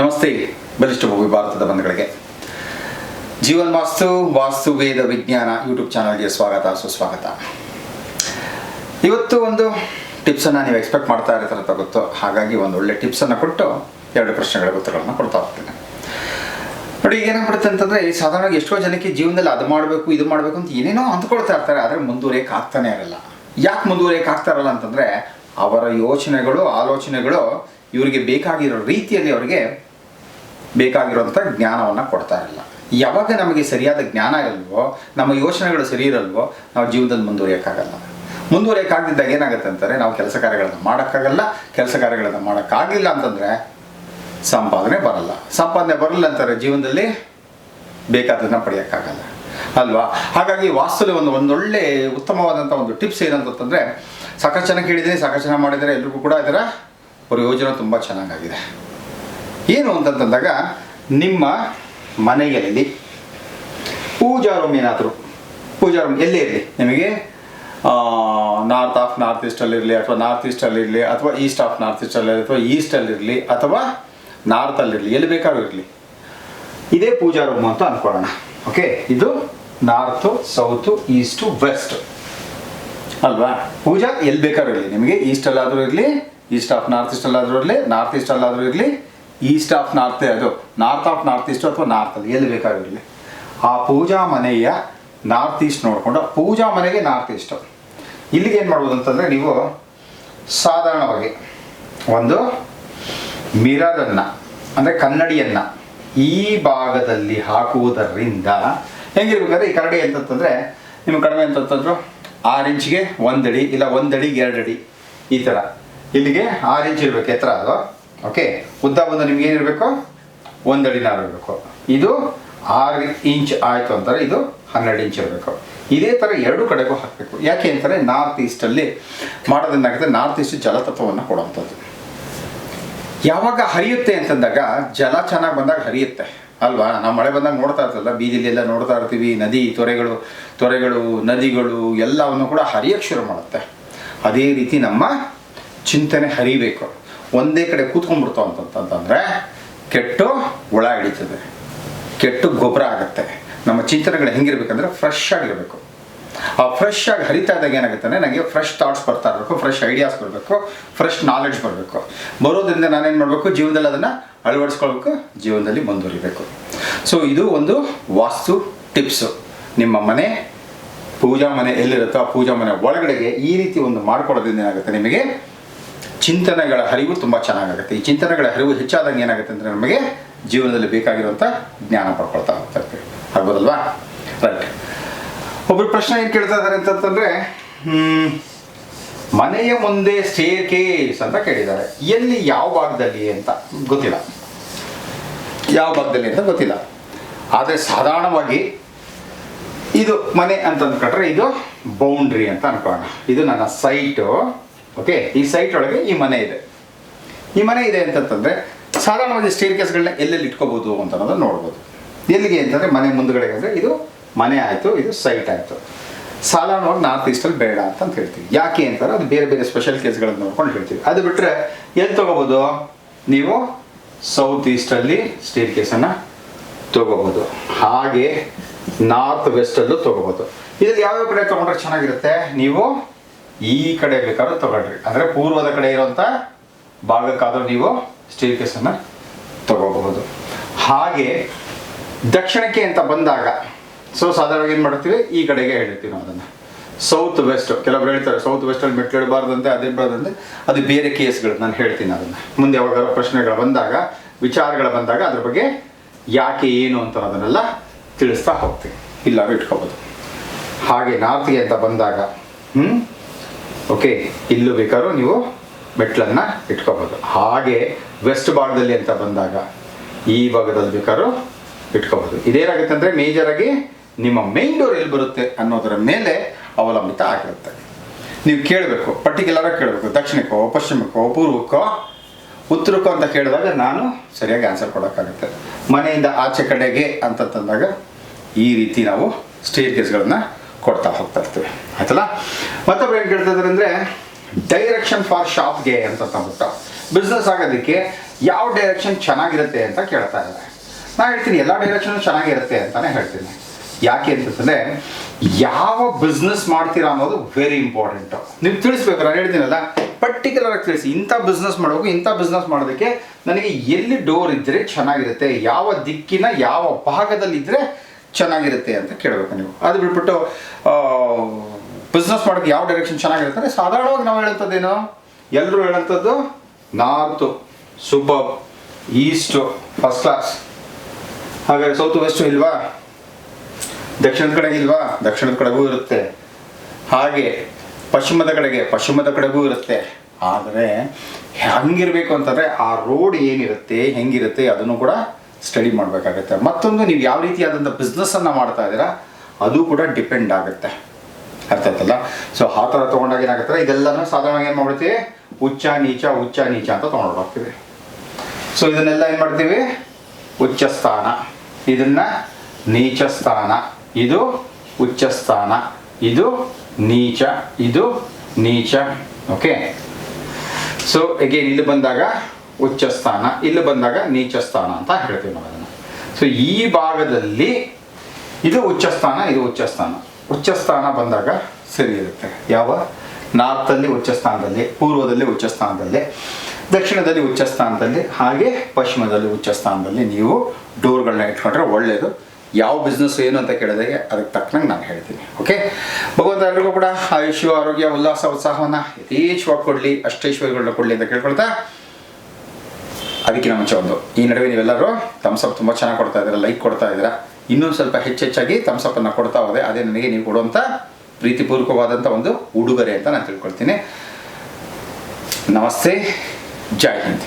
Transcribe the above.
ನಮಸ್ತೆ, ಬಲಿಷ್ಠ ಭೂಮಿ ಭಾರತದ ಬಂಧುಗಳಿಗೆ. ಜೀವನ್ ವಾಸ್ತು ವಾಸ್ತು ವೇದ ವಿಜ್ಞಾನ ಯೂಟ್ಯೂಬ್ ಚಾನಲ್ಗೆ ಸ್ವಾಗತ, ಸುಸ್ವಾಗತ. ಇವತ್ತು ಒಂದು ಟಿಪ್ಸನ್ನು ನೀವು ಎಕ್ಸ್ಪೆಕ್ಟ್ ಮಾಡ್ತಾ ಇರ್ತಾರಂತ ಗೊತ್ತು ಹಾಗಾಗಿ ಒಂದು ಒಳ್ಳೆ ಟಿಪ್ಸನ್ನು ಕೊಟ್ಟು ಎರಡು ಪ್ರಶ್ನೆಗಳ ಉತ್ತರಗಳನ್ನು ಕೊಡ್ತಾ ಹೋಗ್ತೀನಿ. ನೋಡಿ, ಈಗ ಏನಾಗ್ಬಿಡುತ್ತೆ ಅಂತಂದ್ರೆ ಸಾಧಾರಣವಾಗಿ ಎಷ್ಟೋ ಜನಕ್ಕೆ ಜೀವನದಲ್ಲಿ ಅದು ಮಾಡಬೇಕು, ಇದು ಮಾಡಬೇಕು ಅಂತ ಏನೇನೋ ಅಂದ್ಕೊಳ್ತಾ ಇರ್ತಾರೆ, ಆದರೆ ಮುಂದುವರಿಯಕ್ಕೆ ಆಗ್ತಾನೆ ಇರಲ್ಲ. ಯಾಕೆ ಮುಂದುವರಿಯಕ್ಕೆ ಆಗ್ತಾ ಇರಲ್ಲ ಅಂತಂದ್ರೆ, ಅವರ ಯೋಚನೆಗಳು, ಆಲೋಚನೆಗಳು ಇವರಿಗೆ ಬೇಕಾಗಿರೋ ರೀತಿಯಲ್ಲಿ ಅವರಿಗೆ ಬೇಕಾಗಿರುವಂಥ ಜ್ಞಾನವನ್ನು ಕೊಡ್ತಾ ಇರಲ್ಲ. ಯಾವಾಗ ನಮಗೆ ಸರಿಯಾದ ಜ್ಞಾನ ಇರಲ್ವೋ, ನಮ್ಮ ಯೋಚನೆಗಳು ಸರಿ ಇರಲ್ವೋ, ನಾವು ಜೀವನದಲ್ಲಿ ಮುಂದುವರಿಯೋಕ್ಕಾಗಲ್ಲ. ಮುಂದುವರಿಯೋಕ್ಕಾಗದಿದ್ದಾಗ ಏನಾಗುತ್ತೆ ಅಂತಾರೆ ನಾವು ಕೆಲಸ ಕಾರ್ಯಗಳನ್ನು ಮಾಡೋಕ್ಕಾಗಲ್ಲ. ಕೆಲಸ ಕಾರ್ಯಗಳನ್ನು ಮಾಡೋಕ್ಕಾಗಲಿಲ್ಲ ಅಂತಂದರೆ, ಸಂಪಾದನೆ ಬರಲ್ಲ. ಸಂಪಾದನೆ ಬರಲ್ಲ ಅಂತಾರೆ ಜೀವನದಲ್ಲಿ ಬೇಕಾದನ್ನು ಪಡೆಯೋಕ್ಕಾಗಲ್ಲ. ಅಲ್ವಾ? ಹಾಗಾಗಿ ವಾಸ್ತುಲಿ ಒಂದು ಒಂದೊಳ್ಳೆ ಉತ್ತಮವಾದಂಥ ಒಂದು ಟಿಪ್ಸ್ ಏನಂತಂದರೆ ಸಾಕಷ್ಟು ಜನ ಕೇಳಿದ್ದೀನಿ, ಸಾಕಷ್ಟು ಜನ ಮಾಡಿದರೆ ಎಲ್ರಿಗೂ ಕೂಡ ಇದರ ಪ್ರಯೋಜನ ತುಂಬ ಚೆನ್ನಾಗಾಗಿದೆ. ಏನು ಅಂತಂತಂದಾಗ ನಿಮ್ಮ ಮನೆಯಲ್ಲಿ ಪೂಜಾ ರೂಮ್ ಏನಾದರೂ ಪೂಜಾ ರೂಮ್ ಎಲ್ಲೇ ಇರಲಿ? ನಿಮಗೆ ನಾರ್ತ್ ಆಫ್ ನಾರ್ತ್ ಈಸ್ಟಲ್ಲಿರಲಿ ಅಥವಾ ನಾರ್ತ್ ಈಸ್ಟಲ್ಲಿರಲಿ ಅಥವಾ ಈಸ್ಟ್ ಆಫ್ ನಾರ್ತ್ ಈಸ್ಟಲ್ಲಿರಲಿ ಅಥವಾ ಈಸ್ಟಲ್ಲಿರಲಿ ಅಥವಾ ನಾರ್ತಲ್ಲಿರಲಿ ಎಲ್ಲಿ ಬೇಕಾದ್ರೂ ಇರಲಿ. ಇದೇ ಪೂಜಾ ರೂಮ್ ಅಂತ ಅಂದ್ಕೊಳ್ಳೋಣ ಓಕೆ ಇದು ನಾರ್ತು ಸೌತು ಈಸ್ಟು ವೆಸ್ಟ್ ಅಲ್ವಾ? ಪೂಜಾ ಎಲ್ಲಿ ಬೇಕಾದ್ರೂ ಇರಲಿ. ನಿಮಗೆ ಈಸ್ಟಲ್ಲಾದರೂ ಇರಲಿ ಈಸ್ಟ್ ಆಫ್ ನಾರ್ತ್ ಈಸ್ಟಲ್ಲಾದರೂ ಇರಲಿ ನಾರ್ತ್ ಈಸ್ಟಲ್ಲಾದರೂ ಇರಲಿ ಈಸ್ಟ್ ಆಫ್ ನಾರ್ತ್, ಅದು ನಾರ್ತ್ ಆಫ್ ನಾರ್ತ್ ಈಸ್ಟ್ ಅಥವಾ ನಾರ್ತಲ್ಲಿ ಎಲ್ಲಿ ಬೇಕಾಗಿರಲಿ. ಆ ಪೂಜಾ ಮನೆಯ ನಾರ್ತ್ ಈಸ್ಟ್ ನೋಡಿಕೊಂಡು, ಪೂಜಾ ಮನೆಗೆ ನಾರ್ತ್ ಈಸ್ಟು. ಇಲ್ಲಿಗೆ ಏನು ಮಾಡ್ಬೋದು ಅಂತಂದರೆ ನೀವು ಸಾಧಾರಣವಾಗಿ ಒಂದು ಮಿರರನ್ನು, ಅಂದರೆ ಕನ್ನಡಿಯನ್ನು ಈ ಭಾಗದಲ್ಲಿ ಹಾಕುವುದರಿಂದ ಹೆಂಗಿರ್ಬೇಕಾದ್ರೆ ಈ ಕರಡಿ ಅಂತಂತಂದರೆ ನಿಮ್ಗೆ ಕಡಿಮೆ ಅಂತಂತಂದ್ರು ಆರು ಇಂಚ್ಗೆ ಒಂದಡಿ, ಇಲ್ಲ ಒಂದಡಿಗೆ ಅಡಿ ಈ ಥರ ಇಲ್ಲಿಗೆ ಆರು ಇಂಚ್ ಇರಬೇಕು, ಎತ್ತರ ಅದು. ಓಕೆ ಉದ್ದ ಬಂದು ನಿಮ್ಗೆ ಏನಿರಬೇಕು ಒಂದಡಿನಾರು ಇರಬೇಕು. ಇದು ಆರು ಇಂಚ್ ಆಯಿತು ಅಂತಾರೆ, ಇದು ಹನ್ನೆರಡು ಇಂಚ್ ಇರಬೇಕು. ಇದೇ ಥರ ಎರಡು ಕಡೆಗೂ ಹಾಕಬೇಕು. ಯಾಕೆ ಅಂತಾರೆ ನಾರ್ತ್ ಈಸ್ಟಲ್ಲಿ ಮಾಡೋದನ್ನಾಗುತ್ತೆ ನಾರ್ತ್ ಈಸ್ಟ್ ಜಲತತ್ವವನ್ನು ಕೊಡುವಂಥದ್ದು. ಯಾವಾಗ ಹರಿಯುತ್ತೆ ಅಂತಂದಾಗ ಜಲ ಚೆನ್ನಾಗಿ ಬಂದಾಗ ಹರಿಯುತ್ತೆ, ಅಲ್ವಾ? ನಾವು ಮಳೆ ಬಂದಾಗ ನೋಡ್ತಾ ಇರ್ತಲ್ಲ ಬೀದಿಲೆಲ್ಲ ನೋಡ್ತಾ ಇರ್ತೀವಿ, ನದಿ, ತೊರೆಗಳು ತೊರೆಗಳು, ನದಿಗಳು ಎಲ್ಲವನ್ನು ಕೂಡ ಹರಿಯಕ್ಕೆ ಶುರು ಮಾಡುತ್ತೆ. ಅದೇ ರೀತಿ ನಮ್ಮ ಚಿಂತನೆ ಹರಿಬೇಕು. ಒಂದೇ ಕಡೆ ಕೂತ್ಕೊಂಡ್ಬಿಡ್ತಾವ ಅಂತಂತಂದ್ರೆ ಕೆಟ್ಟು ಒಳ ಹಿಡಿತದೆ ಕೆಟ್ಟು ಗೊಬ್ಬರ ಆಗುತ್ತೆ. ನಮ್ಮ ಚಿಂತನೆಗಳು ಹೆಂಗಿರ್ಬೇಕಂದ್ರೆ ಫ್ರೆಶ್ ಆಗಿರಬೇಕು. ಆ ಫ್ರೆಶ್ ಆಗಿ ಹರಿತಾ ಇದ್ದಾಗ ಏನಾಗುತ್ತೆ ಅಂದರೆ ನನಗೆ ಫ್ರೆಶ್ ಥಾಟ್ಸ್ ಬರ್ತಾ ಇರಬೇಕು ಫ್ರೆಶ್ ಐಡಿಯಾಸ್ ಬರಬೇಕು ಫ್ರೆಶ್ ನಾಲೆಡ್ಜ್ ಬರಬೇಕು. ಬರೋದ್ರಿಂದ ನಾನೇನು ಮಾಡಬೇಕು? ಜೀವನದಲ್ಲಿ ಅದನ್ನು ಅಳವಡಿಸ್ಕೊಳ್ಬೇಕು, ಜೀವನದಲ್ಲಿ ಮುಂದುವರಿಬೇಕು. ಸೊ ಇದು ಒಂದು ವಾಸ್ತು ಟಿಪ್ಸು ನಿಮ್ಮ ಮನೆ, ಪೂಜಾ ಮನೆ ಎಲ್ಲಿರುತ್ತೋ ಆ ಪೂಜಾ ಮನೆ ಒಳಗಡೆಗೆ ಈ ರೀತಿ ಒಂದು ಮಾಡ್ಕೊಡೋದ್ರಿಂದ ಏನಾಗುತ್ತೆ ನಿಮಗೆ? ಚಿಂತನೆಗಳ ಹರಿವು ತುಂಬ ಚೆನ್ನಾಗಾಗುತ್ತೆ. ಈ ಚಿಂತನೆಗಳ ಹರಿವು ಹೆಚ್ಚಾದಾಗ ಏನಾಗುತ್ತೆ ಅಂದರೆ ನಮಗೆ ಜೀವನದಲ್ಲಿ ಬೇಕಾಗಿರುವಂಥ ಜ್ಞಾನ ಪಡ್ಕೊಳ್ತಾ ಹೋಗ್ತಾ ಇರ್ತೀವಿ ಆಗ್ಬೋದಲ್ವಾ? ರೈಟ್ ಒಬ್ಬರು ಪ್ರಶ್ನೆ ಏನು ಕೇಳ್ತಾ ಇದ್ದಾರೆ ಅಂತಂದ್ರೆ ಹ್ಮ್, ಮನೆಯ ಮುಂದೆ ಸ್ಟೇರ್ ಕೇಸ್ ಅಂತ ಕೇಳಿದ್ದಾರೆ. ಎಲ್ಲಿ ಯಾವ ಭಾಗದಲ್ಲಿ ಅಂತ? ಗೊತ್ತಿಲ್ಲ. ಯಾವ ಭಾಗದಲ್ಲಿ ಅಂತ ಗೊತ್ತಿಲ್ಲ. ಆದರೆ ಸಾಧಾರಣವಾಗಿ ಇದು ಮನೆ ಅಂತ ಅಂದ್ಕೊಂಡ್ರೆ ಇದು ಬೌಂಡ್ರಿ ಅಂತ ಅನ್ಕೊಳ್ಳೋಣ. ಇದು ನನ್ನ ಸೈಟು ಓಕೆ ಈ ಸೈಟ್ ಒಳಗೆ ಈ ಮನೆ ಇದೆ. ಈ ಮನೆ ಇದೆ ಅಂತಂತಂದ್ರೆ ಸಾಧಾರಣವಾಗಿ ಸ್ಟೇರ್ ಕೇಸ್ಗಳನ್ನ ಎಲ್ಲೆಲ್ಲಿ ಇಟ್ಕೋಬೋದು ಅಂತ ಅನ್ನೋದನ್ನು ನೋಡ್ಬೋದು. ಎಲ್ಲಿಗೆ ಅಂತಂದರೆ ಮನೆ ಮುಂದ್ಗಡೆ ಅಂದರೆ ಇದು ಮನೆ ಆಯಿತು, ಇದು ಸೈಟ್ ಆಯಿತು. ಸಾಧಾರಣವಾಗಿ ನಾರ್ತ್ ಈಸ್ಟಲ್ಲಿ ಬೇಡ ಅಂತ ಹೇಳ್ತೀವಿ. ಯಾಕೆ ಅಂತಾರೆ ಅದು ಬೇರೆ ಬೇರೆ ಸ್ಪೆಷಲ್ ಕೇಸ್ಗಳನ್ನು ನೋಡ್ಕೊಂಡು ಹೇಳ್ತೀವಿ. ಅದು ಬಿಟ್ಟರೆ ಎಲ್ಲಿ ತಗೋಬಹುದು? ನೀವು ಸೌತ್ ಈಸ್ಟಲ್ಲಿ ಸ್ಟೇರ್ ಕೇಸನ್ನು ತಗೋಬಹುದು. ಹಾಗೆ ನಾರ್ತ್ ವೆಸ್ಟಲ್ಲೂ ತೊಗೋಬೋದು ಇದ್ರಲ್ಲಿ ಯಾವ್ಯಾವ ಕಡೆ ತಗೊಂಡ್ರೆ ಚೆನ್ನಾಗಿರುತ್ತೆ? ನೀವು ಈ ಕಡೆ ಬೇಕಾದ್ರೂ ತಗೊಳ್ರಿ. ಅಂದರೆ ಪೂರ್ವದ ಕಡೆ ಇರುವಂಥ ಭಾಗಕ್ಕಾದ್ರೂ ನೀವು ಸ್ಟೀಲ್ ಕೇಸನ್ನು ತಗೋಬಹುದು. ಹಾಗೆ ದಕ್ಷಿಣಕ್ಕೆ ಅಂತ ಬಂದಾಗ ಸೊ ಸಾಧಾರಣವಾಗಿ ಏನು ಮಾಡ್ತೀವಿ? ಈ ಕಡೆಗೆ ಹೇಳ್ತೀವಿ ನಾವು ಅದನ್ನು. ಸೌತ್ ವೆಸ್ಟ್ ಕೆಲವರು ಹೇಳ್ತಾರೆ ಸೌತ್ ವೆಸ್ಟಲ್ಲಿ ಮೆಟ್ಲು ಇಡಬಾರ್ದಂತೆ ಅದಿರಬಾರ್ದಂತೆ ಅದು ಬೇರೆ ಕೇಸ್ಗಳು, ನಾನು ಹೇಳ್ತೀನಿ ಅದನ್ನು. ಮುಂದೆ ಯಾವಾಗ ಪ್ರಶ್ನೆಗಳು ಬಂದಾಗ, ವಿಚಾರಗಳು ಬಂದಾಗ ಅದ್ರ ಬಗ್ಗೆ ಯಾಕೆ ಏನು ಅಂತ ಅದನ್ನೆಲ್ಲ ತಿಳಿಸ್ತಾ ಹೋಗ್ತೀವಿ ಇಲ್ಲ ಇಟ್ಕೋಬೋದು. ಹಾಗೆ ನಾರ್ತ್ಗೆ ಅಂತ ಬಂದಾಗ ಹ್ಞೂ ಓಕೆ ಇಲ್ಲೂ ಬೇಕಾದ್ರೂ ನೀವು ಮೆಟ್ಲನ್ನು ಇಟ್ಕೋಬೋದು. ಹಾಗೆ ವೆಸ್ಟ್ ಭಾಗದಲ್ಲಿ ಅಂತ ಬಂದಾಗ ಈ ಭಾಗದಲ್ಲಿ ಬೇಕಾದ್ರೂ ಇಟ್ಕೋಬೋದು. ಇದೇನಾಗುತ್ತೆ ಅಂದರೆ ಮೇಜರಾಗಿ ನಿಮ್ಮ ಮೈನ್ ಡೋರ್ ಎಲ್ಲಿ ಬರುತ್ತೆ ಅನ್ನೋದರ ಮೇಲೆ ಅವಲಂಬಿತ ಆಗಿರುತ್ತೆ. ನೀವು ಕೇಳಬೇಕು, ಪರ್ಟಿಕ್ಯುಲರಾಗಿ ಕೇಳಬೇಕು, ದಕ್ಷಿಣಕ್ಕೋ, ಪಶ್ಚಿಮಕ್ಕೋ, ಪೂರ್ವಕ್ಕೋ, ಉತ್ತರಕ್ಕೋ ಅಂತ ಕೇಳಿದಾಗ ನಾನು ಸರಿಯಾಗಿ ಆನ್ಸರ್ ಕೊಡೋಕ್ಕಾಗುತ್ತೆ. ಮನೆಯಿಂದ ಆಚೆ ಕಡೆಗೆ ಅಂತ ತಂದಾಗ ಈ ರೀತಿ ನಾವು ಸ್ಟೇರ್ ಕೇಸ್ಗಳನ್ನು ಕೊಡ್ತಾ ಹೋಗ್ತಾ ಇರ್ತೀವಿ ಆಯ್ತಲ್ಲ? ಮತ್ತೊಬ್ರು ಏನು ಕೇಳ್ತಾ ಇದ್ದಾರೆ ಅಂದರೆ ಡೈರೆಕ್ಷನ್ ಫಾರ್ ಶಾಪ್ಗೆ ಅಂತ ತಂದ್ಬಿಟ್ಟು. ಬಿಸ್ನೆಸ್ ಆಗೋದಕ್ಕೆ ಯಾವ ಡೈರೆಕ್ಷನ್ ಚೆನ್ನಾಗಿರುತ್ತೆ ಅಂತ ಕೇಳ್ತಾ ಇದ್ದಾರೆ. ನಾ ಹೇಳ್ತೀನಿ, ಎಲ್ಲ ಡೈರೆಕ್ಷನ್ ಚೆನ್ನಾಗಿರುತ್ತೆ ಅಂತಾನೆ ಹೇಳ್ತೀನಿ. ಯಾಕೆ ಅಂತಂದರೆ, ಯಾವ ಬಿಸ್ನೆಸ್ ಮಾಡ್ತೀರಾ ಅನ್ನೋದು ವೆರಿ ಇಂಪಾರ್ಟೆಂಟ್ ನೀವು ತಿಳಿಸ್ಬೇಕು, ನಾನು ಹೇಳ್ತೀನಲ್ಲ? ಪರ್ಟಿಕ್ಯುಲರ್ ಆಗಿ ತಿಳಿಸಿ. ಇಂಥ ಬಿಸ್ನೆಸ್ ಮಾಡಬೇಕು ಇಂಥ ಬಿಸ್ನೆಸ್ ಮಾಡೋದಕ್ಕೆ ನನಗೆ ಎಲ್ಲಿ ಡೋರ್ ಇದ್ದರೆ ಚೆನ್ನಾಗಿರುತ್ತೆ, ಯಾವ ದಿಕ್ಕಿನ ಯಾವ ಭಾಗದಲ್ಲಿ ಇದ್ದರೆ ಚೆನ್ನಾಗಿರುತ್ತೆ ಅಂತ ಕೇಳಬೇಕು ನೀವು. ಅದು ಬಿಟ್ಬಿಟ್ಟು ಬಿಸ್ನೆಸ್ ಮಾಡೋಕ್ಕೆ ಯಾವ ಡೈರೆಕ್ಷನ್ ಚೆನ್ನಾಗಿರುತ್ತೆ ಸಾಧಾರಣವಾಗಿ ನಾವು ಹೇಳೋಂಥದ್ದೇನು ಎಲ್ಲರೂ ಹೇಳೋಂಥದ್ದು north super east first class ಹಾಗಾದ್ರೆ ಸೌತ್ ವೆಸ್ಟು ಇಲ್ವಾ? ದಕ್ಷಿಣದ ಕಡೆ ಇಲ್ವಾ? ದಕ್ಷಿಣದ ಕಡೆಗೂ ಇರುತ್ತೆ. ಹಾಗೆ ಪಶ್ಚಿಮದ ಕಡೆಗೆ, ಪಶ್ಚಿಮದ ಕಡೆಗೂ ಇರುತ್ತೆ. ಆದರೆ ಹೆಂಗಿರಬೇಕು ಅಂತಂದರೆ ಆ ರೋಡ್ ಏನಿರುತ್ತೆ, ಹೆಂಗಿರುತ್ತೆ, ಅದನ್ನು ಕೂಡ ಸ್ಟಡಿ ಮಾಡಬೇಕಾಗತ್ತೆ. ಮತ್ತೊಂದು ನೀವು ಯಾವ ರೀತಿಯಾದಂಥ ಬಿಸ್ನೆಸ್ಸನ್ನು ಮಾಡ್ತಾ ಇದ್ದೀರಾ, ಅದು ಕೂಡ ಡಿಪೆಂಡ್ ಆಗುತ್ತೆ. ಅರ್ಥ ಆಯ್ತಲ್ಲ? ಸೊ ಆ ಥರ ತೊಗೊಂಡಾಗ ಏನಾಗುತ್ತೆ? ಇದೆಲ್ಲನೂ ಸಾಧಾರಣವಾಗಿ ಏನು ಮಾಡ್ತೀವಿ ಉಚ್ಚ, ನೀಚ ಉಚ್ಚ, ನೀಚ ಅಂತ ತೊಗೊಂಡು ಹೋಗ್ತೀವಿ. ಸೊ ಇದನ್ನೆಲ್ಲ ಏನು ಮಾಡ್ತೀವಿ? ಉಚ್ಚ ಸ್ಥಾನ. ಇದನ್ನ ನೀಚ ಸ್ಥಾನ. ಇದು ಉಚ್ಚ ಸ್ಥಾನ. ಇದು ನೀಚ. ಇದು ನೀಚ. ಓಕೆ ಸೊ ಅಗೇನ್ ಇಲ್ಲಿ ಬಂದಾಗ ಉಚ್ಚ ಸ್ಥಾನ ಇಲ್ಲಿ ಬಂದಾಗ ನೀಚ ಸ್ಥಾನ ಅಂತ ಹೇಳ್ತೀವಿ ನಾವು ಅದನ್ನು. ಸೊ ಈ ಭಾಗದಲ್ಲಿ ಇದು ಉಚ್ಚ ಸ್ಥಾನ ಇದು ಉಚ್ಚ ಸ್ಥಾನ ಉಚ್ಚ ಸ್ಥಾನ ಬಂದಾಗ ಸರಿ ಇರುತ್ತೆ. ಯಾವ? ನಾರ್ತಲ್ಲಿ ಉಚ್ಚ ಸ್ಥಾನದಲ್ಲಿ ಪೂರ್ವದಲ್ಲಿ ಉಚ್ಚ ಸ್ಥಾನದಲ್ಲಿ ದಕ್ಷಿಣದಲ್ಲಿ ಉಚ್ಚ ಸ್ಥಾನದಲ್ಲಿ ಹಾಗೆ ಪಶ್ಚಿಮದಲ್ಲಿ ಉಚ್ಚ ಸ್ಥಾನದಲ್ಲಿ ನೀವು ಡೋರ್ಗಳನ್ನ ಇಟ್ಕೊಂಡ್ರೆ ಒಳ್ಳೆಯದು ಯಾವ ಬಿಸ್ನೆಸ್ ಏನು ಅಂತ ಕೇಳಿದಾಗ ಅದಕ್ಕೆ ತಕ್ಕನಂಗೆ ನಾನು ಹೇಳ್ತೀನಿ. ಓಕೆ ಭಗವಂತ ಎಲ್ರಿಗೂ ಕೂಡ ಆಯುಷ್ಯ, ಆರೋಗ್ಯ, ಉಲ್ಲಾಸ, ಉತ್ಸಾಹವನ್ನು ಯಥೇಚ್ಛವಾಗಿ ಕೊಡಲಿ ಅಷ್ಟೈಶ್ವರ್ಯಗಳನ್ನ ಕೊಡಲಿ ಅಂತ ಕೇಳ್ಕೊಳ್ತಾ ಅದಕ್ಕಿಂತ ಮುಂಚೆ ಒಂದು ಈ ನಡುವೆ ನೀವೆಲ್ಲರೂ ತಮ್ಸಪ್ ತುಂಬ ಚೆನ್ನಾಗಿ ಕೊಡ್ತಾ ಇದ್ದೀರಾ ಲೈಕ್ ಕೊಡ್ತಾ ಇದ್ದೀರಾ. ಇನ್ನೊಂದು ಸ್ವಲ್ಪ ಹೆಚ್ಚೆಚ್ಚಾಗಿ ತಮ್ಸಪ್ಪನ್ನು ಕೊಡ್ತಾ ಹೋದೆ. ಅದೇ ನನಗೆ ನೀವು ಕೊಡುವಂಥ ಪ್ರೀತಿಪೂರ್ವಕವಾದಂಥ ಒಂದು ಉಡುಗೊರೆ ಅಂತ ನಾನು ತಿಳ್ಕೊಳ್ತೀನಿ. ನಮಸ್ತೆ. ಜೈ ಹಿಂದ್.